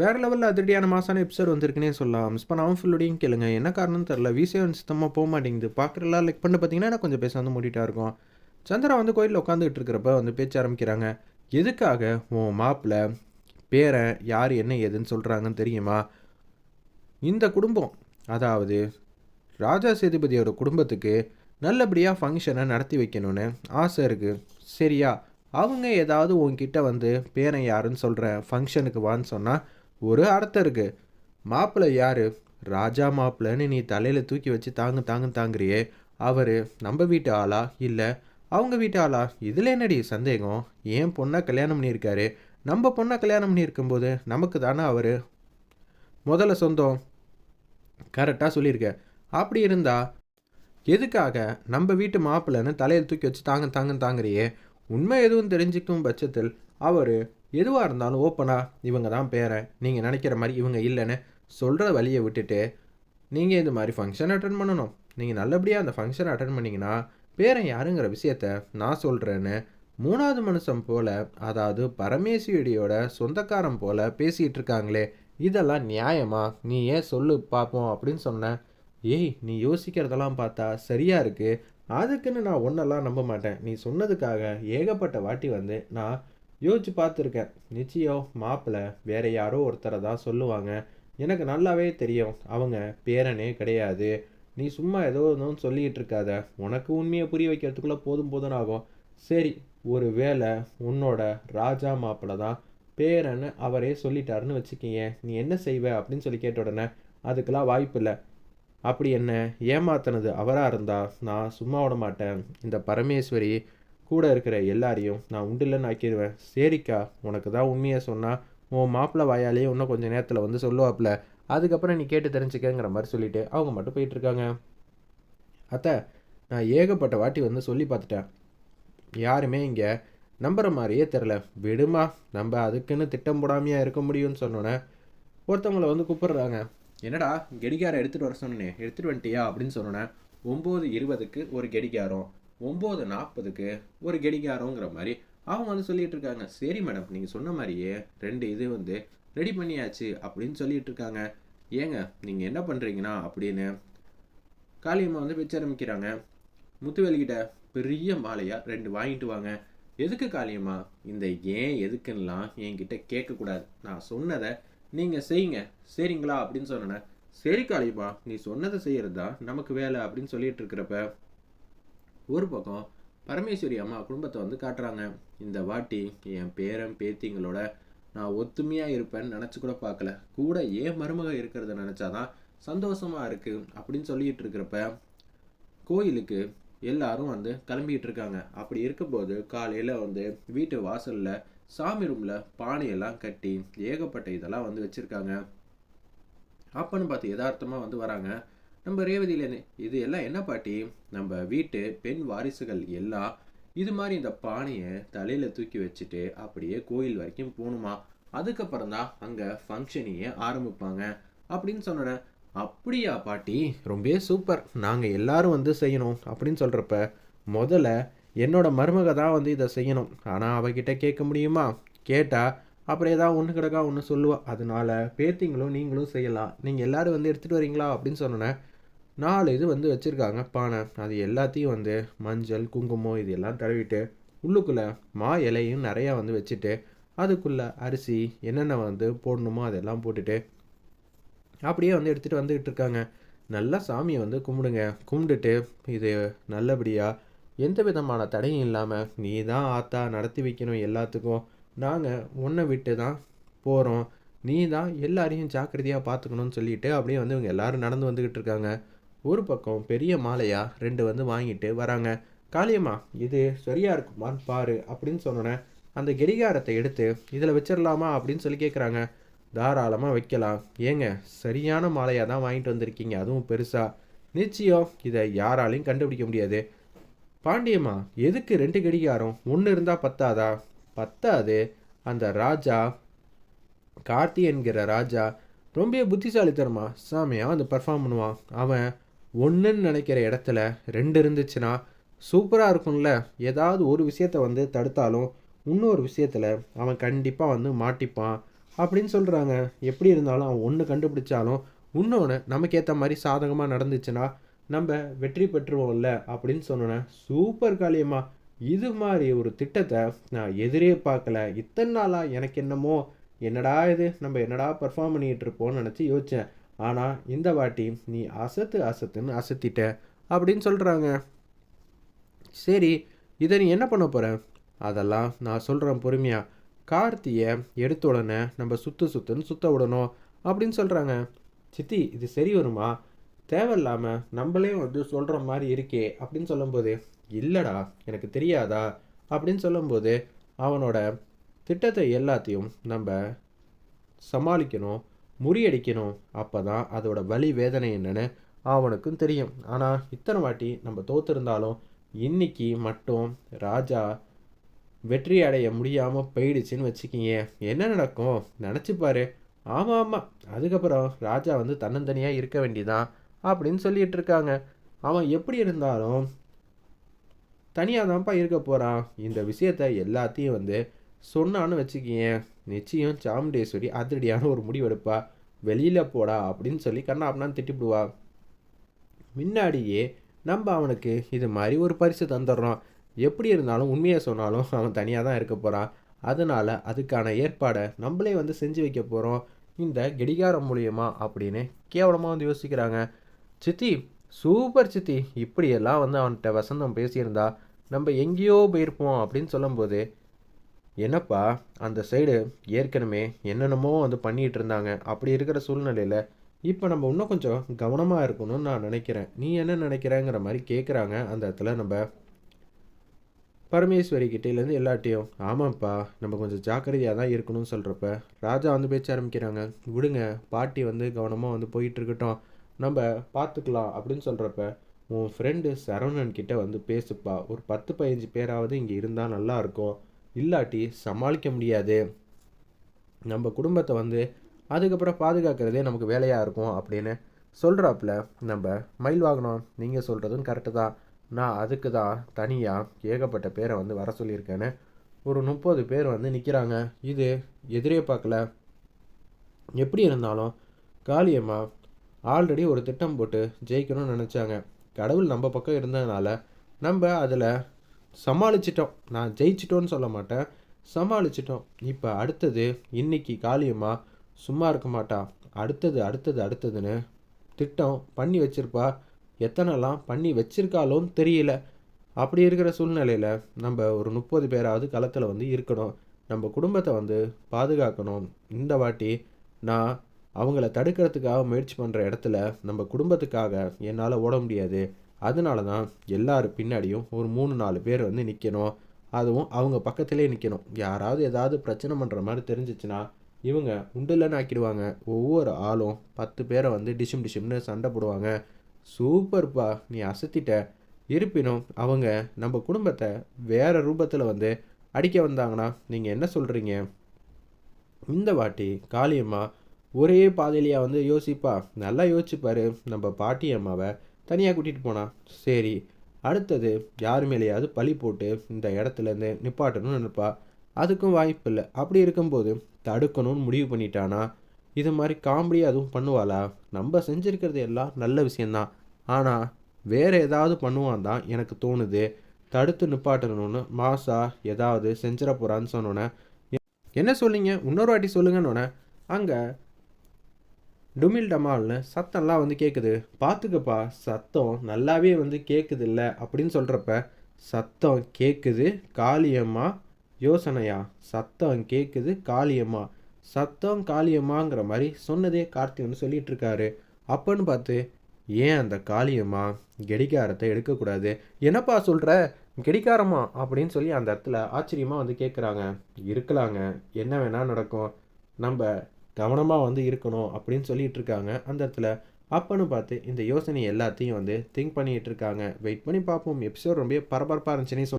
வேறு லெவலில் அதிரடியான மாசான எபிசோட் வந்திருக்குன்னே சொல்லலாம். மிஸ் பண்ணாமல் ஃபுல்லோடையும் கேளுங்க. என்ன காரணம் தெரில விசிஎன் சுத்தமாக போக மாட்டேங்குது. பார்க்குறலாம் லைக் பண்ணி பார்த்தீங்கன்னா எனக்கு கொஞ்சம் பேச வந்து மூடிட்டா இருக்கும். சந்திரா வந்து கோயிலில் உட்காந்துக்கிட்டு இருக்கிறப்ப வந்து பேச்ச ஆரம்பிக்கிறாங்க. எதுக்காக உன் மாப்பிள்ளை பேரன் யார் என்ன ஏதுன்னு சொல்கிறாங்கன்னு தெரியுமா? இந்த குடும்பம் அதாவது ராஜா சேதுபதியோட குடும்பத்துக்கு நல்லபடியாக ஃபங்க்ஷனை நடத்தி வைக்கணும்னு ஆசை இருக்குது சரியா? அவங்க ஏதாவது உன்கிட்ட வந்து பேரன் யாருன்னு சொல்கிறேன் ஃபங்க்ஷனுக்கு வான்னு சொன்னால் ஒரு அர்த்தம் இருக்குது மாப்பிள்ளை யார்? ராஜா மாப்பிள்ளைன்னு நீ தலையில் தூக்கி வச்சு தாங்கு தாங்கு தாங்குறியே. அவர் நம்ம வீட்டு ஆளா? இல்லை. அவங்க வீட்டு ஆளா? இதில் என்னடி சந்தேகம்? ஏன் பொண்ணாக கல்யாணம் பண்ணியிருக்காரு? நம்ம பொண்ணை கல்யாணம் பண்ணியிருக்கும்போது நமக்கு தானே அவர்? முதல்ல சொந்தம். கரெக்டாக சொல்லியிருக்க. அப்படி இருந்தா எதுக்காக நம்ம வீட்டு மாப்பிள்ளைன்னு தலையில் தூக்கி வச்சு தாங்க தாங்க தாங்குறியே? உண்மை எதுவும் தெரிஞ்சுக்கும் பட்சத்தில் அவர் எதுவாக இருந்தாலும் ஓப்பனாக இவங்க தான் பேரன் நீங்கள் நினைக்கிற மாதிரி இவங்க இல்லைன்னு சொல்கிற வழியை விட்டுட்டு நீங்கள் இது மாதிரி ஃபங்க்ஷன் அட்டன் பண்ணணும். நீங்கள் நல்லபடியாக அந்த ஃபங்க்ஷனை அட்டன் பண்ணிங்கன்னா பேரன் யாருங்கிற விஷயத்த நான் சொல்கிறேன்னு மூணாவது மனுஷன் போல் அதாவது பரமேஸ்வரியோட சொந்தக்காரன் போல் பேசிகிட்டு இருக்காங்களே இதெல்லாம் நியாயமா? நீ ஏன் சொல்லு பார்ப்போம் அப்படின்னு சொன்னேன் ஏய் நீ யோசிக்கிறதெல்லாம் பார்த்தா சரியாக இருக்குது அதுக்குன்னு நான் ஒன்றெல்லாம் நம்ப மாட்டேன். நீ சொன்னதுக்காக ஏகப்பட்ட வாட்டி வந்து நான் யோசிச்சு பார்த்துருக்கேன். நிச்சயம் மாப்பிள்ளை வேற யாரோ ஒருத்தரை தான் சொல்லுவாங்க. எனக்கு நல்லாவே தெரியும். அவங்க பேரனே கிடையாது. நீ சும்மா ஏதோ ஒன்றும் சொல்லிக்கிட்டு இருக்காத. உனக்கு உண்மையை புரிய வைக்கிறதுக்குள்ளே போதும் போதும் ஆகும். சரி ஒரு வேளை உன்னோட ராஜா மாப்பிள்ளை தான் பேரன்னு அவரே சொல்லிட்டாருன்னு வச்சுக்கிங்க. நீ என்ன செய்வ அப்படின்னு சொல்லி கேட்ட உடனே அதுக்கெல்லாம் வாய்ப்பு இல்லை. அப்படி என்ன ஏமாத்தினது அவராக இருந்தால் நான் சும்மா விட மாட்டேன். இந்த பரமேஸ்வரி கூட இருக்கிற எல்லாரையும் நான் உண்டில்லன்னு ஆக்கிடுவேன். சரிக்கா உனக்கு தான் உண்மையை சொன்னால் உன் மாப்பிள்ளை வாயாலேயே இன்னும் கொஞ்சம் நேரத்தில் வந்து சொல்லுவாப்புல. அதுக்கப்புறம் நீ கேட்டு தெரிஞ்சுக்கங்கிற மாதிரி சொல்லிட்டு அவங்க மட்டும் போயிட்டுருக்காங்க அத்தை நான் ஏகப்பட்ட வாட்டி வந்து சொல்லி பார்த்துட்டேன். யாருமே இங்கே நம்புகிற மாதிரியே தெரில விடுமா நம்ம அதுக்குன்னு திட்டம் போடாமையாக இருக்க முடியும்னு சொன்னோன்னே ஒருத்தவங்கள வந்து கூப்பிடுறாங்க. என்னடா கெடிகாரம் எடுத்துகிட்டு வர சொன்னேன் எடுத்துகிட்டு வந்துட்டியா அப்படின்னு சொன்னோன்னே ஒம்பது இருபதுக்கு ஒரு கெடிகாரம். ஒம்பது நாற்பதுக்கு ஒரு கெடிகாரங்கிற மாதிரி அவங்க வந்து சொல்லிட்டு இருக்காங்க. சரி மேடம் நீங்கள் சொன்ன மாதிரியே ரெண்டு இது வந்து ரெடி பண்ணியாச்சு அப்படின்னு சொல்லிட்டு இருக்காங்க. ஏங்க நீங்கள் என்ன பண்ணுறீங்கன்னா அப்படின்னு காளியம்மா வந்து வச்சு ஆரம்பிக்கிறாங்க. முத்துவேலிக்கிட்ட பெரிய மாலையாக ரெண்டு வாங்கிட்டு வாங்க. எதுக்கு காளியம்மா? இந்த ஏன் எதுக்குன்னெலாம் என்கிட்ட கேட்கக்கூடாது. நான் சொன்னதை நீங்கள் செய்யுங்க. சரிங்களா அப்படின்னு சொன்னேன் சரி காளியம்மா நீ சொன்னதை செய்கிறது தான் நமக்கு வேலை அப்படின்னு சொல்லிட்டு இருக்கிறப்ப ஒரு பக்கம் பரமேஸ்வரி அம்மா குடும்பத்தை வந்து காட்டுறாங்க. இந்த வாட்டி என் பேரன் பேத்திங்களோட நான் ஒத்துமையாக இருப்பேன்னு நினச்சி கூட பார்க்கல. கூட ஏன் மருமக இருக்கிறத நினச்சாதான் சந்தோஷமாக இருக்குது அப்படின்னு சொல்லிட்டு இருக்கிறப்ப கோயிலுக்கு எல்லாரும் வந்து கிளம்பிக்கிட்டு இருக்காங்க. அப்படி இருக்கும்போது காலையில் வந்து வீட்டு வாசலில் சாமி ரூமில் பானையெல்லாம் கட்டி ஏகப்பட்ட இதெல்லாம் வந்து வச்சுருக்காங்க. அப்பன்னு பார்த்து யதார்த்தமாக வந்து வராங்க. நம்ம ரேவதியிலேருந்து இது எல்லாம் என்ன பாட்டி? நம்ம வீட்டு பெண் வாரிசுகள் எல்லாம் இது மாதிரி இந்த பானையை தலையில் தூக்கி வச்சுட்டு அப்படியே கோயில் வரைக்கும் போகணுமா? அதுக்கப்புறம் தான் அங்கே ஃபங்க்ஷனையே ஆரம்பிப்பாங்க. அப்படின்னு சொன்னேன் அப்படியா பாட்டி? ரொம்ப சூப்பர் நாங்கள் எல்லாரும் வந்து செய்யணும். அப்படின்னு சொல்கிறப்ப முதல்ல என்னோட மருமக தான் வந்து இதை செய்யணும். ஆனால் அவகிட்ட கேட்க முடியுமா? கேட்டால் அப்புறம் ஏதாவது ஒன்று கிடக்கா ஒன்று சொல்லுவாள் அதனால பேத்திங்களும் நீங்களும் செய்யலாம். நீங்கள் எல்லோரும் வந்து எடுத்துகிட்டு வரீங்களா? அப்படின்னு சொன்னேன் நாலு இது வந்து வச்சுருக்காங்க. பானை அது எல்லாத்தையும் வந்து மஞ்சள் குங்குமம் இது எல்லாம் தடவிட்டு உள்ளுக்குள்ளே மா இலையும் நிறையா வந்து வச்சுட்டு அதுக்குள்ளே அரிசி என்னென்ன வந்து போடணுமோ அதெல்லாம் போட்டுட்டு அப்படியே வந்து எடுத்துகிட்டு வந்துக்கிட்டு இருக்காங்க. நல்லா சாமியை வந்து கும்பிடுங்க. கும்பிட்டுட்டு இது நல்லபடியாக எந்த விதமான தடையும் இல்லாமல் நீ தான் ஆத்தா நடத்தி வைக்கணும் எல்லாத்துக்கும். நாங்கள் உன்னை விட்டு தான் போகிறோம் நீ தான் எல்லாரையும் ஜாக்கிரதையாக பார்த்துக்கணும்னு சொல்லிட்டு அப்படியே வந்து இவங்க எல்லோரும் நடந்து வந்துக்கிட்டு இருக்காங்க. ஒரு பக்கம் பெரிய மாலையாக ரெண்டு வந்து வாங்கிட்டு வராங்க. காளியம்மா இது சரியாக இருக்குமான்னு பாரு அப்படின்னு சொன்னோன்னே அந்த கெடிகாரத்தை எடுத்து இதில் வச்சிடலாமா அப்படின்னு சொல்லி கேட்குறாங்க தாராளமாக வைக்கலாம். ஏங்க சரியான மாலையாக தான் வாங்கிட்டு வந்திருக்கீங்க அதுவும் பெருசாக நிச்சயம் இதை யாராலையும் கண்டுபிடிக்க முடியாது. பாண்டியம்மா எதுக்கு ரெண்டு கடிகாரம்? ஒன்று இருந்தால் பத்தாதா? பத்தாது. அந்த ராஜா கார்த்தி என்கிற ராஜா ரொம்ப புத்திசாலித்தனமா சாமியாக வந்து பர்ஃபார்ம் பண்ணுவான். அவன் ஒன்றுன்னு நினைக்கிற இடத்துல ரெண்டு இருந்துச்சுன்னா சூப்பராக இருக்கும்ல. ஏதாவது ஒரு விஷயத்த வந்து தடுத்தாலும் இன்னொரு விஷயத்தில் அவன் கண்டிப்பாக வந்து மாட்டிப்பான் அப்படின்னு சொல்கிறாங்க எப்படி இருந்தாலும் அவன் ஒன்று கண்டுபிடிச்சாலும் இன்னொன்று நமக்கு ஏற்ற மாதிரி சாதகமாக நடந்துச்சுன்னா நம்ம வெற்றி பெற்றுவோம்ல அப்படின்னு சொன்னோன்னே சூப்பர் காலியமாக இது மாதிரி ஒரு திட்டத்தை நான் எதிரே பார்க்கல. இத்தனை நாளாக எனக்கு என்னமோ என்னடா இது? நம்ம என்னடா பர்ஃபார்ம் பண்ணிகிட்டு இருப்போம்னு நினச்சி யோசித்தேன் ஆனால் இந்த வாட்டி நீ அசத்து அசத்துன்னு அசத்திட்ட அப்படின்னு சொல்கிறாங்க சரி இதை நீ என்ன பண்ண போகிற அதெல்லாம் நான் சொல்கிறேன் பொறுமையாக கார்த்தியை எடுத்த உடனே நம்ம சுற்று சுற்றுன்னு சுற்ற விடணும் அப்படின்னு சொல்கிறாங்க சித்தி இது சரி வருமா? தேவையில்லாமல் நம்மளே வந்து சொல்கிற மாதிரி இருக்கே அப்படின்னு சொல்லும்போது இல்லைடா எனக்கு தெரியாதா? அப்படின்னு சொல்லும்போது அவனோட திட்டத்தை எல்லாத்தையும் நம்ம சமாளிக்கணும். முறியடிக்கணும். அப்போ தான் அதோட வலி வேதனை என்னன்னு அவனுக்கும் தெரியும். ஆனால் இத்தனை வாட்டி நம்ம தோத்துருந்தாலும் இன்னைக்கு மட்டும் ராஜா வெற்றி அடைய முடியாமல் போயிடுச்சுன்னு வச்சுக்கிங்க. என்ன நடக்கும்? நினச்சிப்பாரு ஆமாம் ஆமாம் அதுக்கப்புறம் ராஜா வந்து தன்னந்தனியாக இருக்க வேண்டியதான் அப்படின்னு சொல்லிட்டு இருக்காங்க. அவன் எப்படி இருந்தாலும் தனியாக தான்ப்பா இருக்க போகிறான் இந்த விஷயத்த எல்லாத்தையும் வந்து சொன்னான்னு வச்சுக்கிங்க. நிச்சயம் சாமுண்டேஸ்வரி அதிரடியான ஒரு முடிவெடுப்பா. வெளியில் போடா அப்படின்னு சொல்லி கண்ணா அப்படின்னா திட்டிவிடுவா முன்னாடியே நம்ம அவனுக்கு இது மாதிரி ஒரு பரிசு தந்துடுறோம் எப்படி இருந்தாலும் உண்மையை சொன்னாலும் அவன் தனியாக தான் இருக்க போகிறான் அதனால் அதுக்கான ஏற்பாடை நம்மளே வந்து செஞ்சு வைக்க போகிறோம் இந்த கெடிகாரம் மூலியமா அப்படின்னு கேவலமாக வந்து யோசிக்கிறாங்க. சித்தி சூப்பர் சித்தி. இப்படியெல்லாம் வந்து அவன்கிட்ட வசந்தம் பேசியிருந்தா நம்ம எங்கேயோ போயிருப்போம் அப்படின்னு சொல்லும்போது என்னப்பா அந்த சைடு ஏற்கனவே என்னென்னமோ வந்து பண்ணிகிட்டு இருந்தாங்க. அப்படி இருக்கிற சூழ்நிலையில் இப்போ நம்ம இன்னும் கொஞ்சம் கவனமாக இருக்கணும்னு நான் நினைக்கிறேன். நீ என்ன நினைக்கிறேங்கிற மாதிரி கேட்குறாங்க அந்த இடத்துல நம்ம பரமேஸ்வரி கிட்டேலேருந்து எல்லாட்டையும் ஆமாம்ப்பா நம்ம கொஞ்சம் ஜாக்கிரதையாக தான் இருக்கணும்னு சொல்கிறப்ப ராஜா வந்து பேச்ச ஆரம்பிக்கிறாங்க. விடுங்க பாட்டி வந்து கவனமாக வந்து போயிட்டுருக்கட்டும். நம்ம பார்த்துக்கலாம் அப்படின்னு சொல்கிறப்ப உன் ஃப்ரெண்டு சரவணன் கிட்டே வந்து பேசுப்பா. ஒரு பத்து பதினஞ்சு பேராவது இங்கே இருந்தால் நல்லாயிருக்கும் இல்லாட்டி சமாளிக்க முடியாது. நம்ம குடும்பத்தை வந்து அதுக்கப்புறம் பாதுகாக்கிறதே நமக்கு வேலையாக இருக்கும் அப்படின்னு சொல்கிறாப்புல நம்ம மயில் வாகனம் நீங்கள் சொல்கிறதும் கரெக்டு தான். நான் அதுக்கு தான் தனியாக ஏகப்பட்ட பேரை வந்து வர சொல்லியிருக்கேன்னு ஒரு முப்பது பேர் வந்து நிற்கிறாங்க இது எதிரே பார்க்கல. எப்படி இருந்தாலும் காளியம்மா ஆல்ரெடி ஒரு திட்டம் போட்டு ஜெயிக்கணும்னு நினச்சாங்க. கடவுள் நம்ம பக்கம் இருந்ததுனால நம்ம அதில் சமாளிச்சிட்டோம். நான் ஜெயிச்சிட்டோன்னு சொல்ல மாட்டேன். சமாளிச்சிட்டோம். இப்போ அடுத்தது இன்னைக்கு காளியம்மா சும்மா இருக்க மாட்டா. அடுத்தது அடுத்தது அடுத்ததுன்னு திட்டம் பண்ணி வச்சிருப்பா. எத்தனைலாம் பண்ணி வச்சிருக்காளோன்னு தெரியல. அப்படி இருக்கிற சூழ்நிலையில் நம்ம ஒரு முப்பது பேராவது களத்தில் வந்து இருக்கணும். நம்ம குடும்பத்தை வந்து பாதுகாக்கணும். இந்த வாட்டி நான் அவங்கள தடுக்கிறதுக்காக முயற்சி பண்ணுற இடத்துல நம்ம குடும்பத்துக்காக என்னால் ஓட முடியாது. அதனால தான் எல்லார் பின்னாடியும் ஒரு மூணு நாலு பேர் வந்து நிற்கணும் அதுவும் அவங்க பக்கத்திலே நிற்கணும் யாராவது ஏதாவது பிரச்சனை பண்ணுற மாதிரி தெரிஞ்சிச்சுன்னா இவங்க உண்டுலன்னு ஆக்கிடுவாங்க. ஒவ்வொரு ஆளும் பத்து பேரை வந்து டிஷும் டிஷும்னு சண்டை போடுவாங்க. சூப்பர்ப்பா நீ அசத்திட்ட. இருப்பினும் அவங்க நம்ம குடும்பத்தை வேறு ரூபத்தில் வந்து அடிக்க வந்தாங்கன்னா நீங்கள் என்ன சொல்கிறீங்க இந்த வாட்டி காளியம்மா ஒரே பாதையிலையா வந்து யோசிப்பா? நல்லா யோசிச்சுப்பாரு நம்ம பாட்டி அம்மாவை தனியாக கூட்டிகிட்டு போனான் சரி. அடுத்தது யார் மேலேயாவது பழி போட்டு இந்த இடத்துலேருந்து நிப்பாட்டணும்னு நினைப்பா. அதுக்கும் வாய்ப்பு இல்லை. அப்படி இருக்கும்போது தடுக்கணும்னு முடிவு பண்ணிட்டானா? இது மாதிரி காமெடி அதுவும் பண்ணுவாளா? நம்ம செஞ்சுருக்கிறது எல்லாம் நல்ல விஷயந்தான் ஆனால் வேறு ஏதாவது பண்ணுவான் தான் எனக்கு தோணுது. தடுத்து நிப்பாட்டணும்னு மாசா ஏதாவது செஞ்சிட போகிறான்னு சொன்னோன்னே என்ன சொல்லிங்க இன்னொரு வாட்டி சொல்லுங்கன்னொன்னே அங்கே டுமில் டமால்னு சத்தம்லாம் வந்து கேட்குது பார்த்துக்கப்பா சத்தம் நல்லாவே வந்து கேட்குது இல்லை அப்படின்னு சொல்கிறப்ப சத்தம் கேட்குது காளியம்மா யோசனையா? சத்தம் கேட்குது காளியம்மா. சத்தம் காளியம்மாங்கிற மாதிரி சொன்னதே கார்த்தி வந்து சொல்லிட்டு இருக்காரு அப்பன்னு பார்த்து ஏன் அந்த காளியம்மா கெடிகாரத்தை எடுக்கக்கூடாது? என்னப்பா சொல்கிற கெடிகாரமா அப்படின்னு சொல்லி அந்த இடத்துல ஆச்சரியமாக வந்து கேட்குறாங்க இருக்கலாங்க. என்ன வேணால் நடக்கும். நம்ம கவனமாக வந்து இருக்கணும் அப்படின்னு சொல்லிட்டு இருக்காங்க. அந்த இடத்துல அப்பன்னு பார்த்து இந்த யோசனை எல்லாத்தையும் வந்து திங்க் பண்ணிகிட்டு இருக்காங்க. வெயிட் பண்ணி பார்ப்போம். எபிசோட் ரொம்ப பரபரப்பாக இருந்துச்சுன்னே